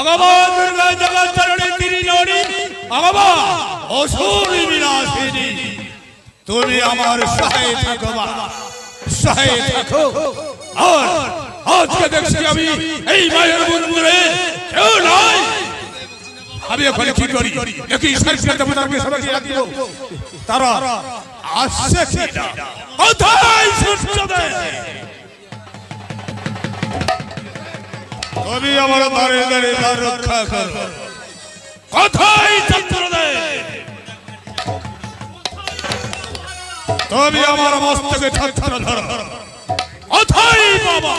ভগবান দুর্গা জগৎ চরণে তিনি তুমি আমার সহায় থাকো সহায় থাকো। আর আজকে দেখছি আমি এই মায়ের মন্দিরে কেউ নাই। আমি ওখানে কি করি? দেখি সরকার দেবতাকে সবাইকে রাখি তারা আসছে কোথায় সূর্যোদয় তুমি আমার দ্বারে দ্বারে দ্বার রক্ষা কর কোথায় চন্দ্রোদয় তুমি আমার মস্তকে ছত্র ধর। কোথায় বাবা।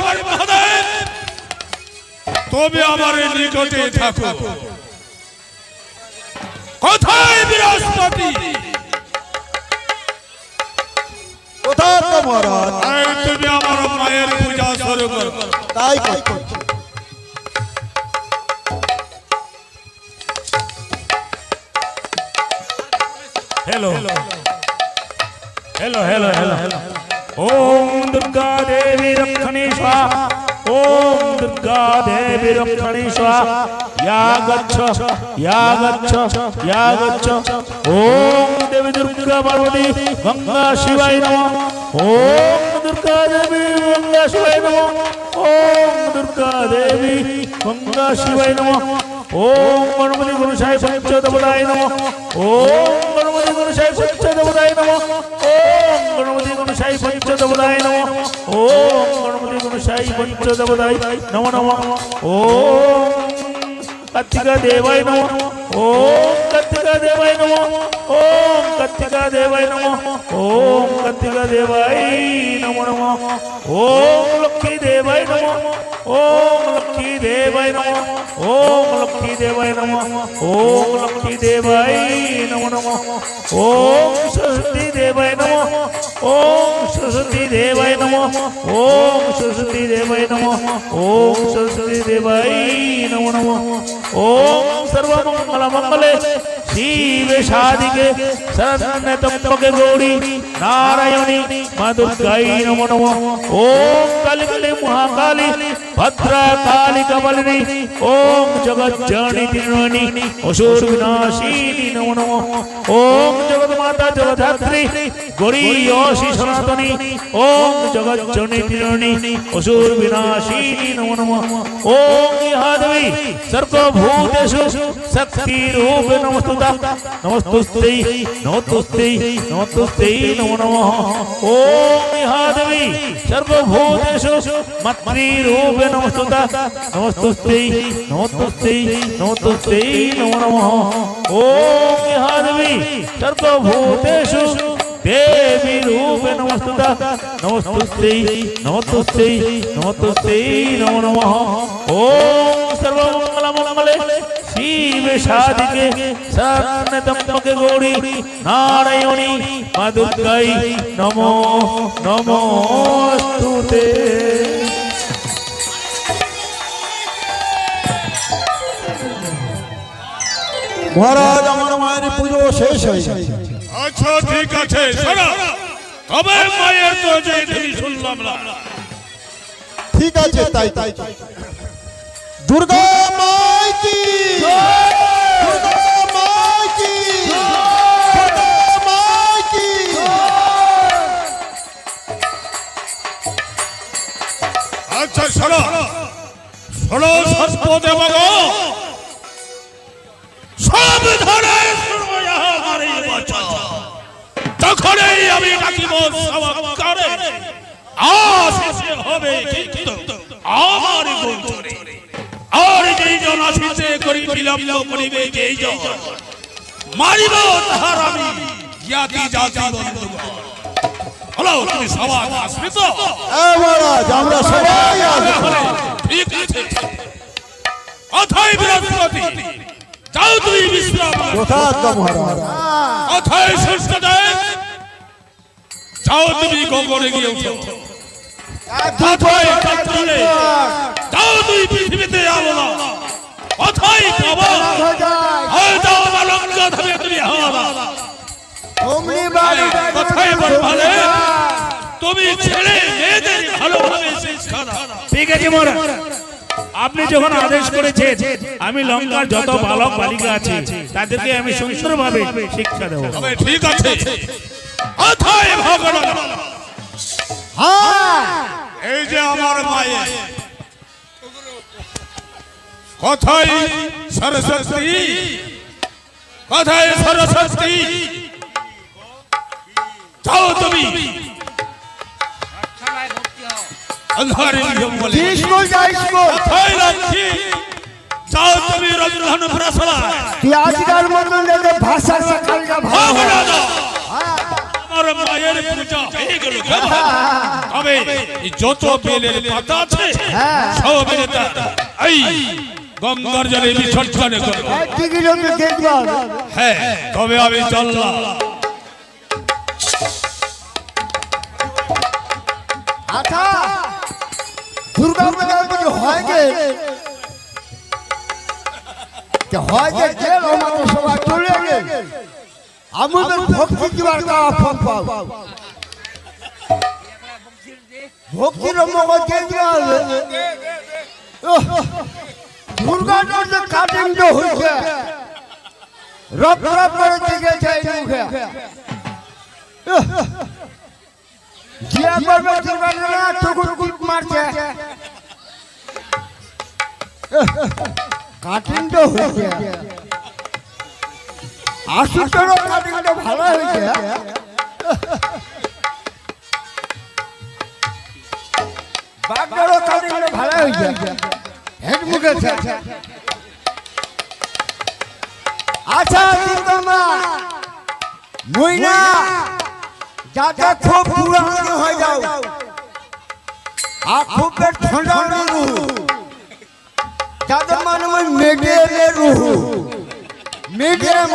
আমার মহাদেব তুমি আমার নিকটে থাকো। কোথায় বৃহস্পতি কোথায় তো মহারাজ এই তুমি আমার মায়ের পূজা শুরু করো তাই করছি हेलो हेलो हेलो हेलो ओम दुर्गा देवी रक्षणी स्वाहा ओम दुर्गा देवी रक्षणी स्वाहा या गच्छ या गच्छ या गच्छ ओम देवी दुर्गा पार्वती, गंगा शिवाय नमः। ओम दुर्गा देवी गंगा शिवाय नमः। ओम दुर्गा देवी गंगा शिवाय नमः। ओम गणपति गुरु गुरुसाय पंचदेवताय नमः। ओम गणपति गुरु गुरुसाय पंचदेवताय नमः। ओम गणपति गुरु गुरुसाय पंचदेवताय नमः। ओम गणपति गुरु गुरुसाय पंचदेवताय नमो नमः। ओम कत्तिका देवाय नमः। ओम கத்திகா தேவாய நமோ ஓம் கத்திகா தேவாய நமோ ஓம் கத்திகா தேவாய நமோ நமோ ஓம் லக்ஷ்மி தேவாய நமோ ஓம் லக்ஷ்மி தேவாய நமோ ஓம் லக்ஷ்மி தேவாய நமோ ஓம் லக்ஷ்மி தேவாய நமோ நமோ ஓம் சரஸ்வதி தேவாய நமோ ஓம் சரஸ்வதி தேவாய நமோ ஓம் சரஸ்வதி தேவாய நமோ ஓம் சரஸ்வதி தேவாய நமோ நமோ ஓம் சர்வமங்கல மங்களே জীব সাদিকে সন্নতম্বকে গৌরী নারায়ণী মা দুর্গাই নম নম ওম কালী কালী মহাকালী काली कमलिनी ओम जगत जननी तिरुवनी असुर विनाशिनी नमो नमः। ओम जगत माता जगधात्री गौरी योषि सनातनी, ओम जगत जननी तिरुवनी असुर विनाशिनी नमो नमः। ओम यादवी सर्वभूतेषु शक्ति रूप नमस्तुता। नमस्तुस्ते नमस्तुस्ते नमस्तुस्ते नमो नमः। ओम यादवी सर्वभूतेषु मत्री रूप নমস্ততা নমস্তস্তে নমস্তস্তে নমস্তস্তে নমো নমঃ ওম ইহাদেবী সর্বভূতেষু দেবী রূপে নমস্ততা নমস্তস্তে নমস্তস্তে নমস্তস্তে নমো নমঃ ওম সর্বমঙ্গলমঙ্গলে শিবে সাধিকে সন্নতমকে গৌরী নারায়ণী মা দুর্গাই নমো নমস্তুতে মহারাজ আমার মায়ের পুজো শেষ হয়ে গেছে। আচ্ছা ঠিক আছে তবে মায়ের তো যে তুমি শুনলাম না। ঠিক আছে তাই তাই। দুর্গা মাই কি? দুর্গা মাই কি? দুর্গা মাই কি? আচ্ছা শোনো শোনো সব ধরে তখনই আমি ডাকিব সবাকারে আশেষে হবে কিন্তু আমার আর যেই জন আসিতে করি বিলম্ব করিবে যেই জন। মারিব তাহার আমি জ্ঞাতি জাতি বন্ধুগণ। হলো তুমি সবাই আসবে তো মহারাজ আমরা সবাই আসব ঠিক আছে। অথায় বৃহস্পতি যাও তুমি বিশ্রাম। কোথায় সুস্থ দেয় যাও তুমি গগনে গিয়ে উঠো অথায় চন্দ্রনে যাও তুমি পৃথিবীতে আলো না। অথায় পাবো হয় আমার লঙ্কা ধরে তুমি হাওয়া কথায় বলবালে তুমি ছেলে মেয়েদের ভালোভাবে শিক্ষা দাও। ঠিক আছে মহারাজ। আপনি যখন আদেশ করেছেন আমি লঙ্কার যত বালক বালিকা আছে তাদেরকে আমি সুন্দরভাবে শিক্ষা দেবো। ঠিক আছে? কথায় ভগবান। হ্যাঁ। এই যে আমার কথাই সরস্বতী। কথাই সরস্বতী। যাও তুমি। স্কুল যাই স্কুল? কথাই রাখছি যাও তুমি রজধন প্রাসাদ তুই আজকাল মতন দেখে ভাষা না ভালো। ভগবান আমার মায়ের পূজা হয়ে গেল তবে যত বেলের পাতা আছে সব এই গঙ্গার জলে বিসর্জন করব হ্যাঁ তবে আমি চললাম। আচ্ছা। দুর্গা পূজা কিছু হয় যে হয় যে গেল আমাদের সবাই চলে গেল? আমাদের ভক্তি দিবার কারা ফল পাও। ভক্তির মগজ কে দিবা দুর্গা যে কাটিং যে হয়েছে। রপ রপ করে দেখেছে এই মুখে। জিয়া করবে দুর্গা চকুর মারছে কাটিং তো হয়েছে। আশুতোরও কাটিংটা ভালো হয়েছে বাগদারও কাটিংটা ভালো হয়েছে। হেড আচ্ছা খুব হয়ে যাও। আর খুব ঠান্ডা রুহু যাতে মানে ওই মেডিয়ামে রুহু। মিডিয়াম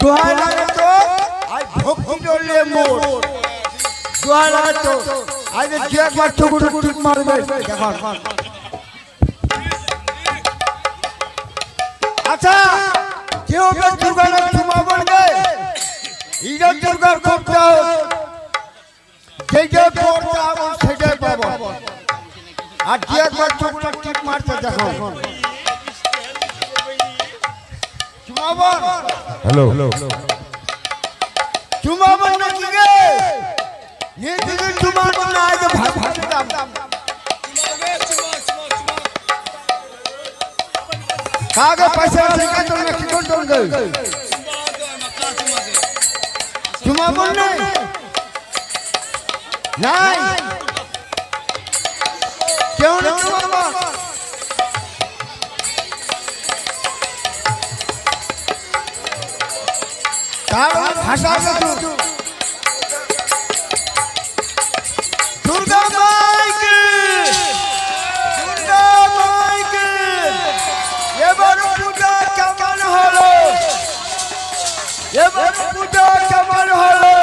দোহাই লাগে তো আজ ভক্তি ডলে মোর দোহাই লাগে তো আজ যে একবার চকুর টিক মারবে আচ্ছা কেউ দুর্গা চুমা বলবে ইরা দুর্গার করতে যেটা করতে হবে, সেটাই পাবো। आज की एक बार चुप चुप चुप मार के देखो चुमावन हेलो चुमावन न की गे ये दिन चुमावन ना आज भाग भाग दाम कागे पैसे लेके तो मैं किधर डोल गए चुमावन नहीं नहीं নাই নাই কেউ না চুমাবন কারণ ভাষা কিন্তু দুর্গা মাইকে দুর্গা মাইকে এবার পূজা কেমন হলো এবার পূজা কেমন হলো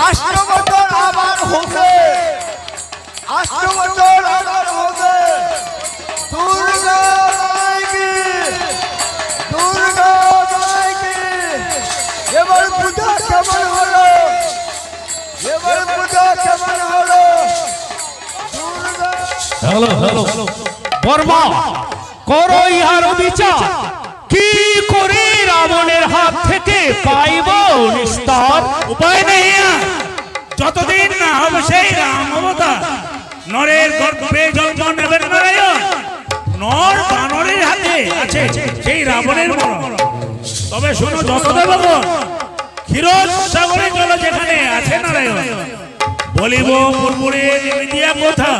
আষ্ট বছর আবার হবে আষ্ট বছর আবার হবে দুর্গা মাইকে দুর্গা মাইকে এবার পূজা কেমন হলো? এবার পূজা কেমন হলো? Hello hello. বর্মা করো ইহার বিচার। কি করে রাবণের হাত থেকে পাইব নিস্তার? উপায় নেই যতদিন না হবে সেই রাম অবতার। নরের গর্ভে জন্ম নেবেন নারায়ণ। নর বানরের হাতে আছে সেই রাবণের মরণ। তবে শোনো যত দেবগণ ক্ষীরোদ সাগরে জল যেখানে আছে নারায়ণ। বলিব পূর্বরে দিয়া কথা?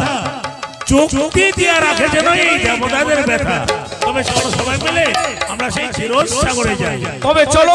চুক্তি দিয়া রাখে যেন এই দেবতাদের ব্যথা? তবে সবাই মিলে, আমরা সেই ক্ষীরোদ সাগরে যাই। তবে চলো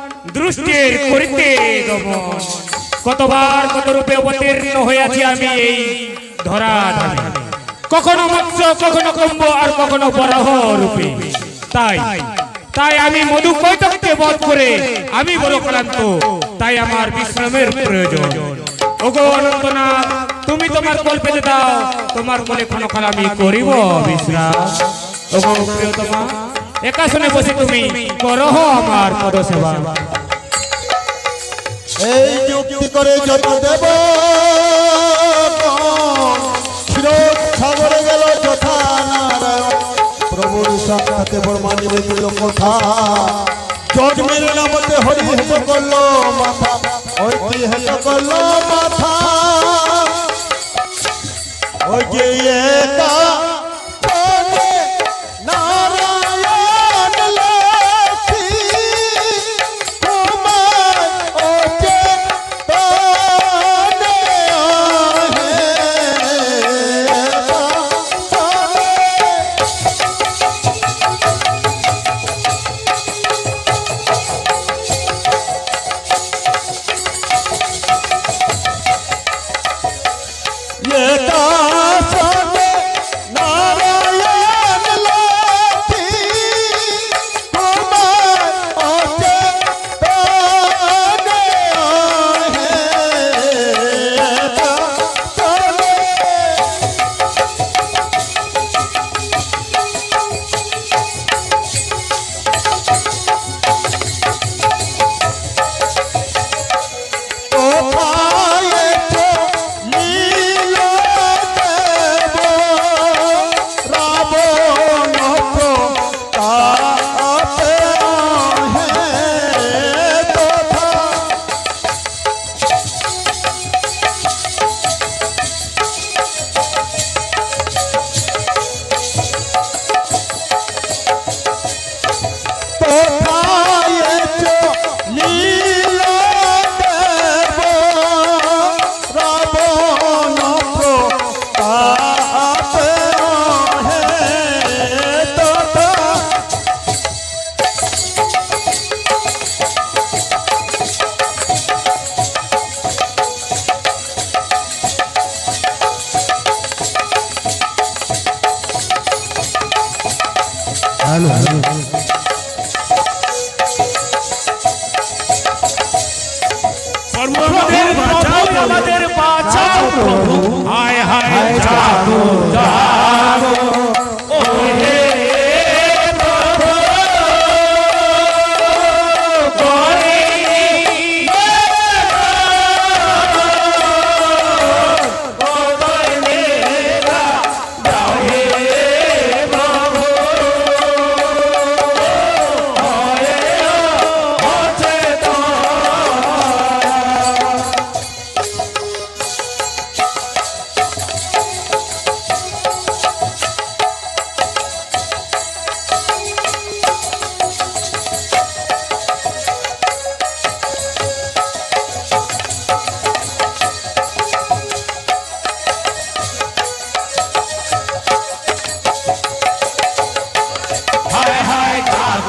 দৃষ্টির করতে দমন কতবার কত রূপে অবতীর্ণ হয়েছি আমি এই ধরা কখনো মৎস্য, কখনো কম্ব আর কখনো বরাহ রূপে। তাই তাই আমি মধু কৈতককে বধ করে আমি বড় ক্লান্ত, তাই আমার বিশ্রামের প্রয়োজন। ওগো অনন্তনাথ, তুমি তোমার কোল পেতে দাও, তোমার কোলে ক্ষণকাল আমি করিব বিশ্রাম। ওগো প্রিয়তমা, একা শুনে বসে তুমি করহ আমার পদ সেবা এই যুক্তি করে যত দেব। ক্ষীর সাগরে গেল যথা নারায়ণ। প্রভুর সাক্ষাতে বর্মানিবে দিল কথা। জজমের নামতে হরি হেত করল মাথা। কি হেত করল মাথা। ওই যে একা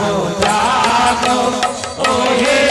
जागो जागो ओहे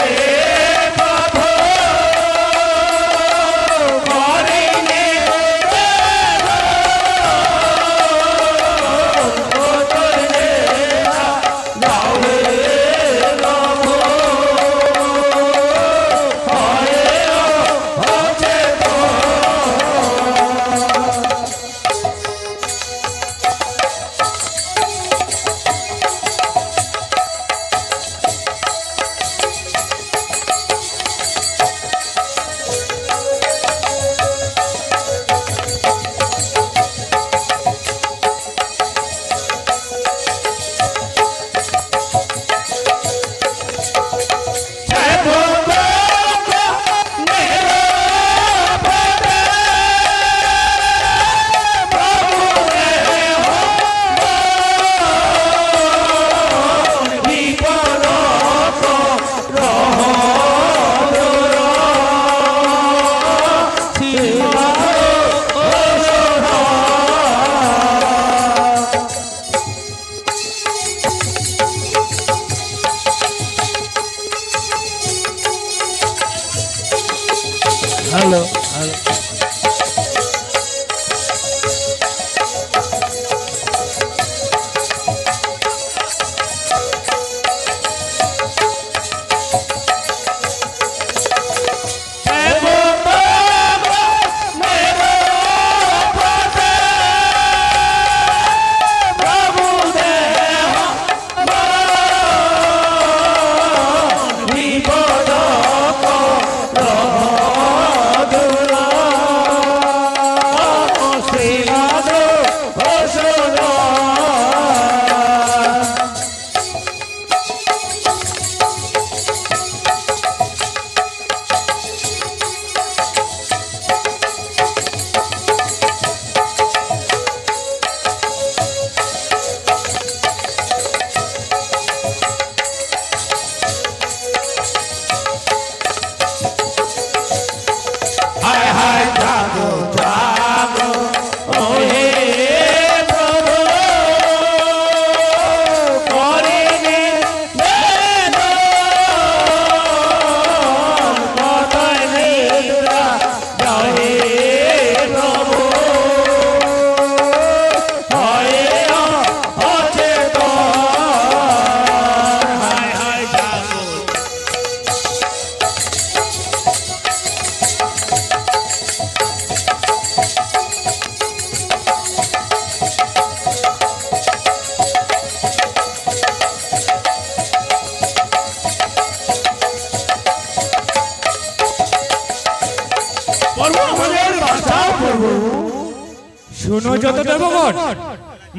শুনো যত দেবগণ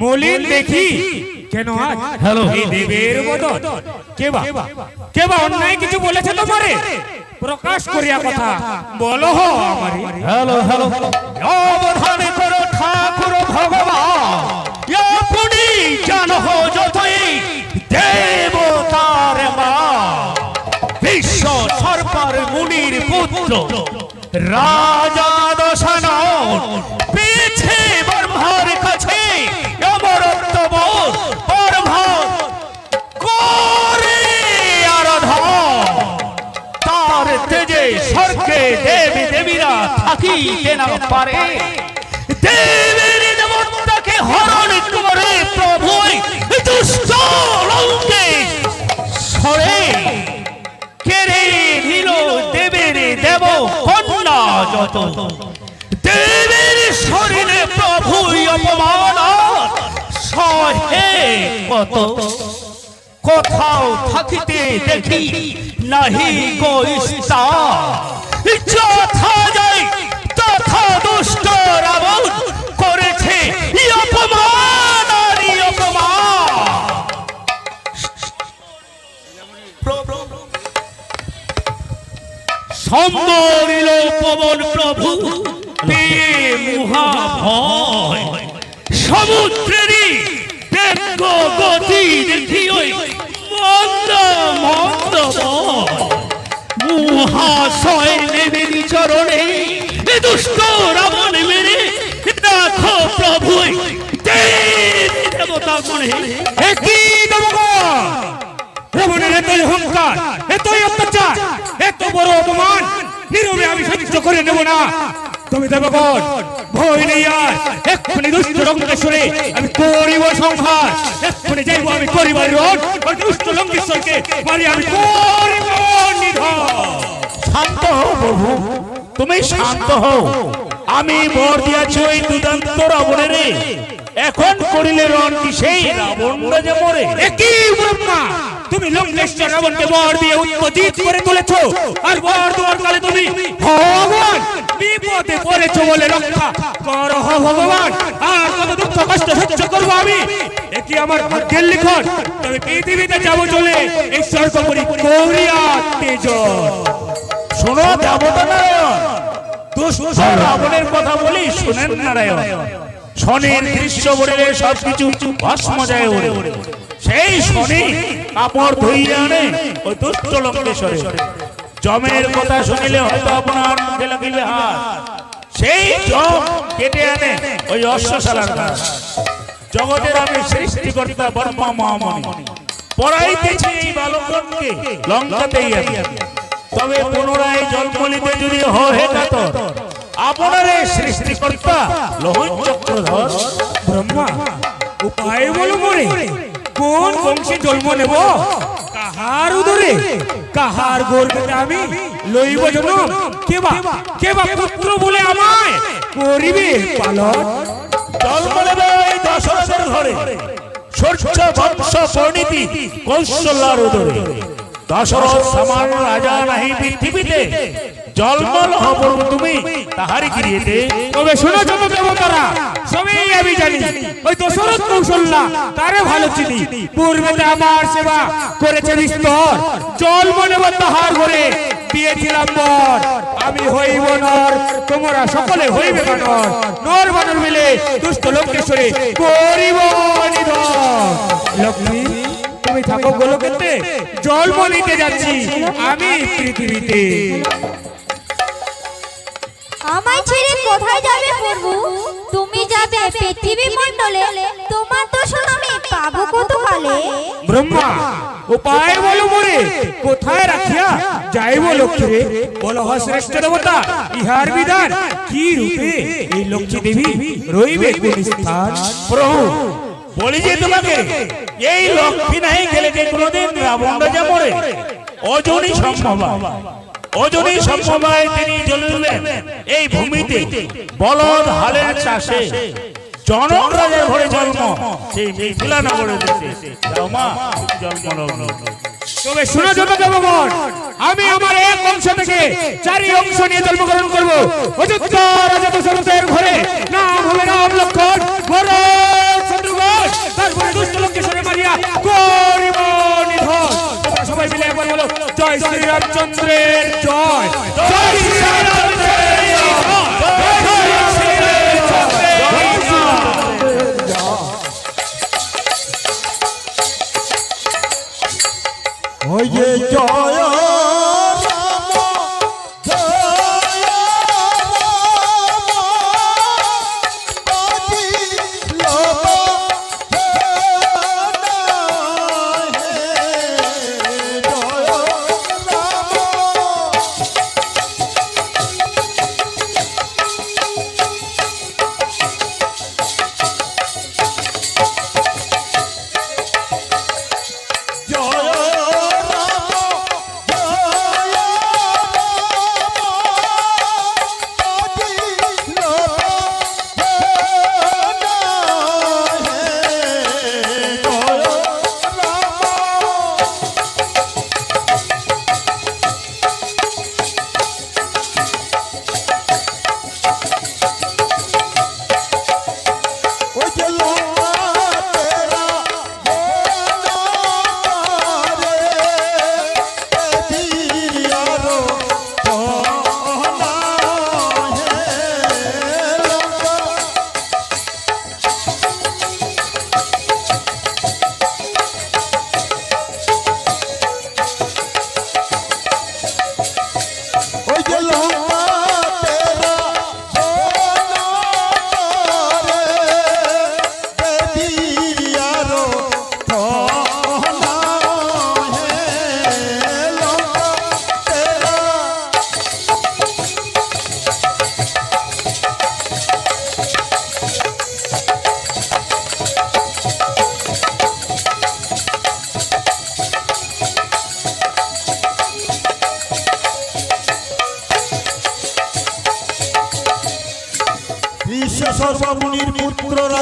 মলিন দেখি কেন আজ হ্যালো। এই দেবের বদন। কে বা? কে বা? অন্যায় কিছু বলেছে তোমারে? প্রকাশ করিয়া কথা। বলো হো আমারে। Hello hello. অবধান করো ঠাকুর ভগবান। আপনি জানো যতই দেবতার মা। বিশ্ব সরকার মুনির পুত্র। রাজা দশানন পেয়েছে ব্রহ্মার কাছে, অমরত্ব করে আরাধন তার তেজে দেবী দেবীরা থাকিতে না পারে। দেবের দেবতাকে হরণ করে প্রভু দুষ্ট লঙ্কে সরে। কেড়ে দেব শরীরে প্রভু অপমান কোথাও থাকিতে দেখি নাহি গোইস্তা যথা যাই, তথা দুষ্ট রাবণ করেছে অপমান। সম্বরিল পবন প্রভু। সমুদ্রেরই ব্যঙ্গ গতি দেখি ওই মন্দ মন্দ মহাশয় চরণে এ দুষ্ট রাবণ মেরে রাখো প্রভু দেবী দেবতা মনে। একই দেবগণ? রাবণের এতই অহংকার, এতই অত্যাচার এত বড় অপমান। নীরবে আমি সহ্য করে নেব না। তুমি দেবগণ ভয় নেই আর। এক্ষুনি দুষ্ট লঙ্কেশ্বরে আমি করিব সংহার। এক্ষুনি যাইব আমি করিবার রোড ওই দুষ্ট লঙ্কেশ্বরকে মারি আমি করিব শান্ত হও প্রভু। তুমি শান্ত হও। আমি বর দিয়াছি ওই দুদান্ত রাবণের। এখন করিলে রণ কি সেই রাবণটা যে মরে? একই ব্রহ্মা তুমি লঙ্কেশ্বর রাবণকে বর দিয়ে উৎপজিত করে তুলেছো। আর বর দেওয়ার কালে তুমি ভগবান। বিপদে পড়েছো বলে রক্ষা। করো ভগবান। আর কত দুঃখ কষ্ট সহ্য করব আমি। একই আমার ভাগ্যের লিখন তবে পৃথিবীতে যাব চলে এই স্বর্গপুরী কৌরিয়া তেজ শোনো দেবতা নারায়ণ। দুষ্ট রাবণের কথা বলি শোনেন নারায়ণ। শনির দৃশ্য বলে সবকিছু ভস্ম যায় ওরে সেই শনি কাপড় ধুইয়া আনে ওই দুষ্ট লঙ্কেশ্বরে জমের কথা শুনিলে হয়তো আপনার মুখে লাগিবে হাত সেই জম কেটে আনে ওই অশ্বশালার গাছ জগতের আমি সৃষ্টিকর্তা বর্মা মহামণি। পড়াইতেছি এই বালকগণকে লঙ্কাতেই তবে পুনরায় জন্মলিতে যদি হয়ে যেত আপনার এই সৃষ্টিকর্তা লোহন চক্রধর ব্রহ্মা। উপায় বলো মরে কোন বংশে জন্ম নেব? কাহার উদরে? কাহার গর্ভে আমি লইব জন্ম। কেবা কেবা পুত্র বলে আমায় করিবে পালন? জন্ম নেবে দশরথের ঘরে। সূর্য বংশ পরিণীতি কৌশল্যার উদরে। দশরথ সমান রাজা নাহি পৃথিবীতে। জন্ম হব তুমি তাহারি গৃহেতে তবে শোনো জন্ম দেবতারা সবই আমি জানি ওই দশরথ কৌশল্যা তারে ভালো চিনি। পূর্বেতে আমার সেবা করেছে বিস্তর জল মনে তাহার ঘরে দিয়েছিলাম বর। আমি হইব নর তোমরা সকলে হইবে বানর নর বানর মিলে দুষ্ট লক্ষ্মীশ্বরে করিব লক্ষ্মী তুমি থাকো গোলকেতে জন্ম নিতে যাচ্ছি আমি পৃথিবীতে। আমায় ছেড়ে কোথায় যাবে প্রভু তুমি যাবে পৃথিবী মণ্ডলে তোমার দর্শন আমি পাবো কত কালে ব্রহ্মা, উপায় বলো মোরে, কোথায় রাখিয়া যাইব বলো হ শ্রেষ্ঠ দেবতা, ইহার বিধান কি রূপে এই লক্ষ্মী দেবী রইবে কোন স্থান? প্রভু, বলি যে তোমাকে, এই লক্ষ্মী নাই গেলে যে কোনোদিন রাবণ রাজা মরে। অজনই সম্ভব অজনই সম্ভব হয় তিনি জ্বলিলেন। এই ভূমিতে বলদ হালের চাষে জনক রাজার ঘরে জন্ম সেই মিথিলা নগরে দেশে জন্ম তবে শুনে আমি আমার এক অংশ থেকে চারি অংশ নিয়ে জন্মগ্রহণ করব। অযোধ্যা রাজা দশরথের ঘরে। নাম হবে রাম লক্ষণ। শত্রুঘ্ন তারপরে দুষ্ট মারিয়া করিব সবাই মিলে একবার বলো জয় শ্রী রামচন্দ্রের জয়। জয় শ্রী রামচন্দ্রের জয়। জয়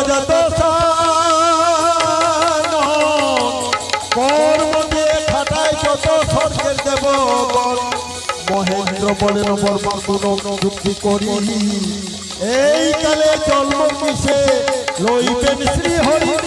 যত মহেন্দ্র বলেন যুক্তি করি। এই কালে জন্ম কিসে লইবেন শ্রী হরি